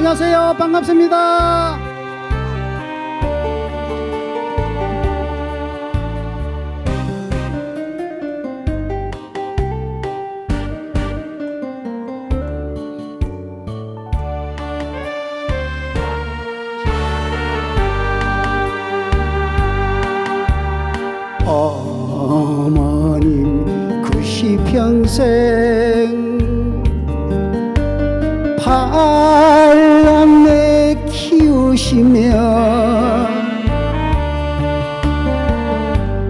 안녕하세요. 반갑습니다. 어머님 구시 평생 바람내 키우시며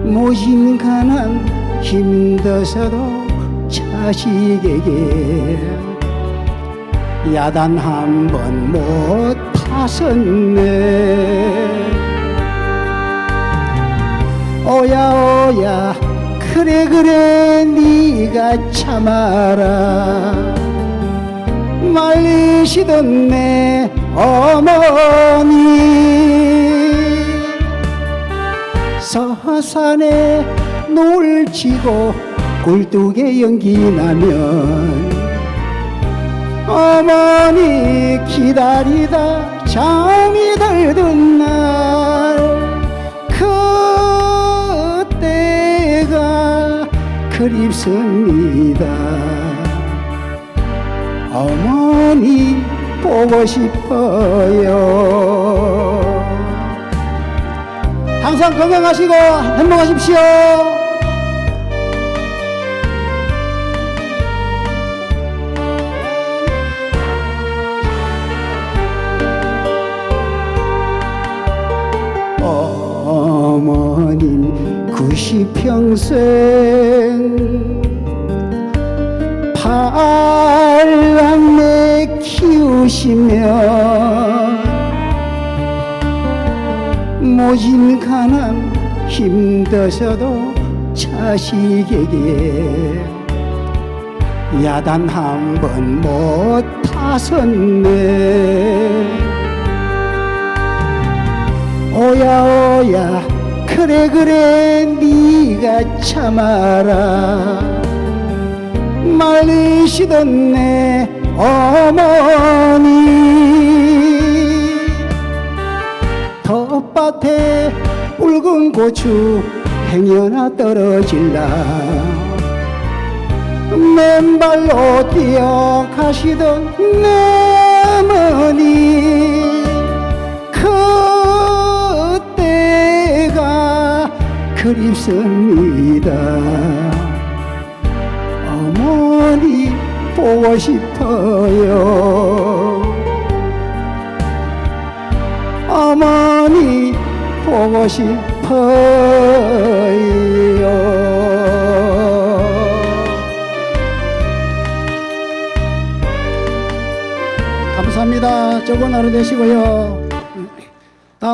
모진 가난 힘들어서도 자식에게 야단 한 번못 타섰네. 오야 오야 그래 그래 네가 참아라 말리시던 내 어머니. 서산에 노을 지고 굴뚝에 연기 나면 어머니 기다리다 잠이 들던 날 그때가 그립습니다 어머니 보고 싶어요. 항상 건강하시고 행복하십시오. 어머님 구시평생 바람내 키우시며 모진 가난 힘드셔도 자식에게 야단 한 번 못 타섰네. 오야 오야 그래 그래 네가 참아라 말리시던 내 어머니. 텃밭에 붉은 고추 행여나 떨어질라. 맨발로 뛰어 가시던 내 어머니. 그때가 그립습니다 싶어요 어머니 보고 싶어요 감사합니다. 좋은 하루 되시고요.